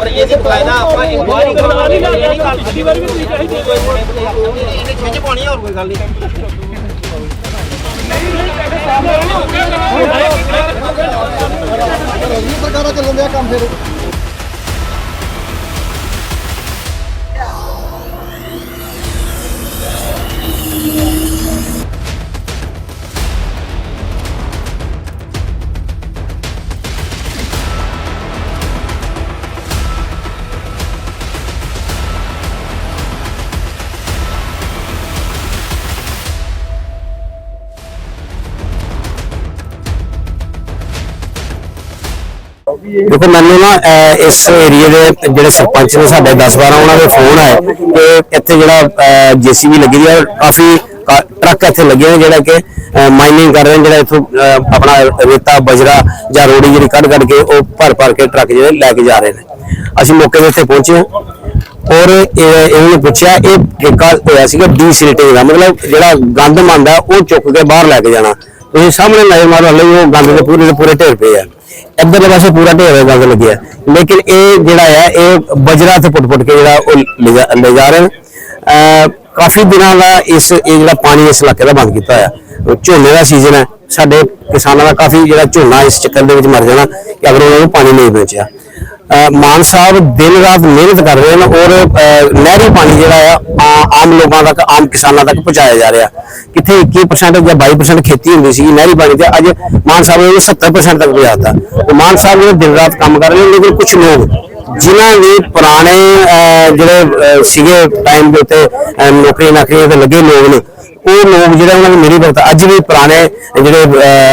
ਔਰ ਇਹਦੀ ਬਕਾਇਦਾ ਆਪਾਂ ਇਨਕੁਆਇਰੀ ਕਰਾਂਗੇ ਇਹ ਨਹੀਂ ਗੱਲ ਪਿਛਲੀ ਵਾਰੀ ਵੀ ਤੁਸੀਂ ਚਾਹੀਦੀ ਇਹਨੇ ਖਿੱਚ ਪਾਉਣੀ ਆ, ਹੋਰ ਕੋਈ ਗੱਲ ਨਹੀਂ ਸਰਕਾਰਾਂ ਦੇਖੋ, ਮੈਨੂੰ ਨਾ ਇਸ ਏਰੀਏ ਦੇ ਜਿਹੜੇ ਸਰਪੰਚ ਨੇ ਸਾਡੇ 10 12 ਉਹਨਾਂ ਦੇ ਫੋਨ ਆਏ ਕਿ ਇੱਥੇ ਜਿਹੜਾ ਜੀਸੀਬੀ ਲੱਗੀ ਦੀ ਹੈ ਕਾਫੀ ਟਰੱਕ ਇੱਥੇ ਲੱਗੇ ਨੇ ਜਿਹੜਾ ਕਿ ਮਾਈਨਿੰਗ ਕਰ ਰਹੇ ਨੇ, ਜਿਹੜਾ ਇੱਥੋਂ ਆਪਣਾ ਰੇਤਾ, ਬਜਰਾ ਜਾਂ ਰੋੜੀ ਜਿਹੜੀ ਕੱਢ ਕੱਢ ਕੇ ਉਹ ਭਰ ਭਰ ਕੇ ਟਰੱਕ ਜਿਹੜੇ ਲੈ ਕੇ ਜਾ ਰਹੇ ਨੇ। ਅਸੀਂ ਮੌਕੇ ਤੇ ਇੱਥੇ ਪਹੁੰਚੇ ਹਾਂ। ਔਰ ਇਹਨਾਂ ਨੇ ਪੁੱਛਿਆ, ਇਹ ਠੇਕਾ ਹੋਇਆ ਸੀਗਾ ਡੀ ਸਿਲਟਿੰਗ ਦਾ, ਮਤਲਬ ਜਿਹੜਾ ਗੰਦ ਮੰਦਾ ਉਹ ਚੁੱਕ ਕੇ ਬਾਹਰ ਲੈ ਕੇ ਜਾਣਾ। ਤੁਸੀਂ ਸਾਹਮਣੇ ਨਜ਼ਰ ਮਾਰੋ ਲਈ ਉਹ ਗੰਦ ਦੇ ਪੂਰੇ ਦੇ ਪੂਰੇ ਢੇਰ ਪਏ ਆ। ਇੱਧਰਲੇ ਪਾਸੇ ਪੂਰਾ ਢੇਰ ਹੈ ਗੰਦ ਲੱਗਿਆ ਲੇਕਿਨ ਇਹ ਜਿਹੜਾ ਹੈ ਇਹ ਬਜਰਾ ਤੇ ਪੁੱਟ ਪੁੱਟ ਕੇ ਜਿਹੜਾ ਉਹ ਲੈ ਜਾ- ਲੈ ਜਾ ਰਹੇ ਨੇ। ਕਾਫੀ ਦਿਨਾਂ ਦਾ ਇਸ, ਇਹ ਜਿਹੜਾ ਪਾਣੀ ਇਸ ਇਲਾਕੇ ਦਾ ਬੰਦ ਕੀਤਾ ਹੋਇਆ। ਝੋਨੇ ਦਾ ਸੀਜ਼ਨ ਹੈ। ਸਾਡੇ ਕਿਸਾਨਾਂ ਦਾ ਕਾਫੀ ਜਿਹੜਾ ਝੋਨਾ ਇਸ ਚੱਕਰ ਦੇ ਵਿੱਚ ਮਰ ਜਾਣਾ ਕਿ ਅਗਰ ਉਹਨਾਂ ਨੂੰ ਪਾਣੀ ਨਹੀਂ ਪਹੁੰਚਿਆ। ਮਾਨ ਸਾਹਿਬ ਦਿਨ ਰਾਤ ਮਿਹਨਤ ਕਰ ਰਹੇ ਨੇ ਔਰ ਨਹਿਰੀ ਪਾਣੀ ਜਿਹੜਾ ਆ ਆਮ ਲੋਕਾਂ ਤੱਕ ਆਮ ਕਿਸਾਨਾਂ ਤੱਕ ਪਹੁੰਚਾਇਆ ਜਾ ਰਿਹਾ। ਕਿੱਥੇ 21% ਜਾਂ 22% ਖੇਤੀ ਹੁੰਦੀ ਸੀ ਨਹਿਰੀ ਪਾਣੀ ਤੇ ਅੱਜ ਮਾਨ ਸਾਹਿਬ ਨੇ 70% ਤੱਕ ਪਹੁੰਚਾਤਾ ਤੇ ਮਾਨ ਸਾਹਿਬ ਨੇ ਦਿਨ ਰਾਤ ਕੰਮ ਕਰ ਰਹੇ ਨੇ ਲੇਕਿਨ ਕੁਝ ਲੋਕ ਜਿਨ੍ਹਾਂ ਦੇ ਪੁਰਾਣੇ ਜਿਹੜੇ ਸੀਗੇ ਟਾਈਮ ਦੇ ਉੱਤੇ ਅਹ, ਨੌਕਰੀ ਨਾਕਰੀਆਂ ਤੇ ਲੱਗੇ ਲੋਕ ਨੇ ਉਹ ਲੋਕ ਜਿਹੜੇ ਉਹਨਾਂ ਦੀ ਮੇਰੀ ਭਗਤ ਅੱਜ ਵੀ ਪੁਰਾਣੇ ਜਿਹੜੇ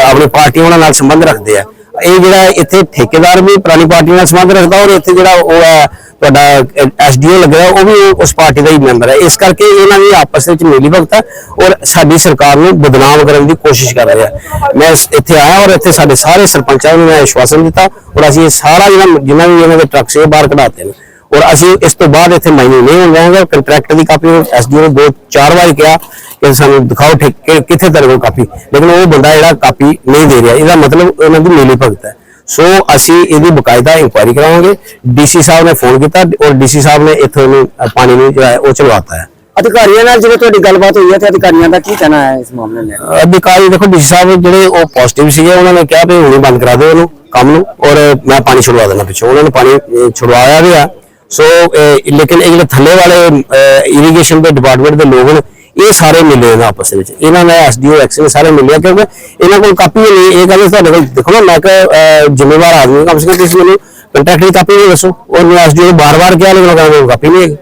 ਆਪਣੀ ਪਾਰਟੀ ਉਹਨਾਂ ਨਾਲ ਸੰਬੰਧ ਰੱਖਦੇ ਆ। ਇਹ ਜਿਹੜਾ ਇੱਥੇ ਠੇਕੇਦਾਰ ਵੀ ਪੁਰਾਣੀ ਪਾਰਟੀ ਨਾਲ ਸੰਬੰਧ ਰੱਖਦਾ ਔਰ ਇੱਥੇ ਜਿਹੜਾ ਉਹ ਹੈ, ਤੁਹਾਡਾ ਐਸਡੀਓ ਲੱਗਿਆ, ਉਹ ਵੀ ਉਸ ਪਾਰਟੀ ਦਾ ਹੀ ਮੈਂਬਰ ਹੈ। ਇਸ ਕਰਕੇ ਇਹਨਾਂ ਦੀ ਆਪਸ ਵਿੱਚ ਮੇਲੀ ਭਗਤ ਹੈ ਔਰ ਸਾਡੀ ਸਰਕਾਰ ਨੂੰ ਬਦਨਾਮ ਕਰਨ ਦੀ ਕੋਸ਼ਿਸ਼ ਕਰ ਰਿਹਾ ਮੈਂ ਇੱਥੇ ਆਇਆ ਔਰ ਇੱਥੇ ਸਾਡੇ ਸਾਰੇ ਸਰਪੰਚਾਂ ਨੂੰ ਮੈਂ ਆਸ਼ਵਾਸਨ ਦਿੱਤਾ ਔਰ ਅਸੀਂ ਇਹ ਸਾਰਾ ਜਿਹੜਾ, ਜਿੰਨਾ ਵੀ ਇਹਨਾਂ ਦੇ ਟਰੱਕ ਸੀ ਬਾਹਰ ਕਢਾਤੇ ਨੇ। ਔਰ ਅਸੀਂ ਇਸ ਤੋਂ ਬਾਅਦ ਇੱਥੇ ਮਾਈਨਿੰਗ ਨਹੀਂ ਹੋਣ ਦੇਵਾਂਗੇ। ਕੰਟਰੈਕਟ ਦੀ ਕਾਪੀ ਐਸਡੀਓ ਨੂੰ ਦੋ ਚਾਰ ਵਾਰ ਕਿਹਾ ਕਿ ਸਾਨੂੰ ਦਿਖਾਓ ਠੇਕੇ ਕਿੱਥੇ ਤੇਰੇ ਕੋਲ ਕਾਪੀ। ਲੇਕਿਨ ਉਹ ਬੰਦਾ ਜਿਹੜਾ ਕਾਪੀ ਨਹੀਂ ਦੇ ਰਿਹਾ ਇਹਦਾ ਮਤਲਬ ਉਹਨਾਂ ਦੀ ਮੇਲੀ ਭਗਤ ਹੈ। ਸੋ ਅਸੀਂ ਇਹਦੀ ਬਕਾਇਦਾ ਇਨਕੁਆਇਰੀ ਕਰਾਵਾਂਗੇ। ਡੀਸੀ ਸਾਹਿਬ ਨੇ ਫੋਨ ਕੀਤਾ ਔਰ ਡੀਸੀ ਸਾਹਿਬ ਨੇ ਇੱਥੋਂ ਅ, ਪਾਣੀ ਨੂੰ ਜਿਹੜਾ ਹੈ ਉਹ ਚਲਵਾਤਾ ਹੈ। ਅਧਿਕਾਰੀਆਂ ਨਾਲ ਜਦੋਂ ਤੁਹਾਡੀ ਗੱਲਬਾਤ ਹੋਈ ਹੈ ਤੇ ਅਧਿਕਾਰੀਆਂ ਦਾ ਕੀ ਕਹਿਣਾ ਹੈ ਇਸ ਮਾਮਲੇ ਨੇ ਅਧਿਕਾਰੀ ਦੇਖੋ ਡੀਸੀ ਸਾਹਿਬ ਜਿਹੜੇ ਉਹ ਪੋਜ਼ਿਟਿਵ ਸੀਗੇ ਉਹਨਾਂ ਨੇ ਕਿਹਾ ਵੀ ਹੁਣੇ ਬੰਦ ਕਰਾ ਦਿਓ ਉਹਨੂੰ ਕੰਮ ਨੂੰ ਔਰ ਮੈਂ ਪਾਣੀ ਛੁਡਵਾ ਦੇਣਾ ਪਿੱਛੋਂ। ਉਹਨਾਂ ਨੇ ਪਾਣੀ ਛੁਡਵਾਇਆ ਵੀ ਆ। ਸੋ ਅ, eh, ਲੇਕਿਨ ਇਹ ਜਿਹੜੇ ਥੱਲੇ ਵਾਲੇ ਇਰੀਗੇਸ਼ਨ ਦੇ ਡਿਪਾਰਟਮੈਂਟ ਦੇ ਲੋਕ ਨੇ ਇਹ ਸਾਰੇ ਮਿਲੇ ਨੇ ਆਪਸ ਵਿੱਚ। ਇਹਨਾਂ ਨੇ ਐਸਡੀਓ ਐਕਸ ਸਾਰੇ ਮਿਲੇ ਕਿਉਂਕਿ ਇਹਨਾਂ ਕੋਲ ਕਾਪੀ ਨਹੀਂ। ਇਹ ਗੱਲ ਤੁਹਾਡੇ ਕੋਲ ਦੇਖੋ ਨਾ ਮੈਂ ਕਿ ਅ, ਜ਼ਿੰਮੇਵਾਰ ਆਦਮੀ ਹਾਂ, ਕਮ ਸੇ ਕਮ ਤੁਸੀਂ ਮੈਨੂੰ ਕੰਟੈਕਟ ਦੀ ਕਾਪੀ ਵੀ ਦੱਸੋ। ਔਰ ਮੈਂ ਐਸਡੀਓ ਨੂੰ ਬਾਰ-ਬਾਰ ਕਿਹਾ ਲੇਕਿਨ ਉਹਨਾਂ ਕੋਲ ਕਾਪੀ ਨਹੀਂ ਹੈਗੀ।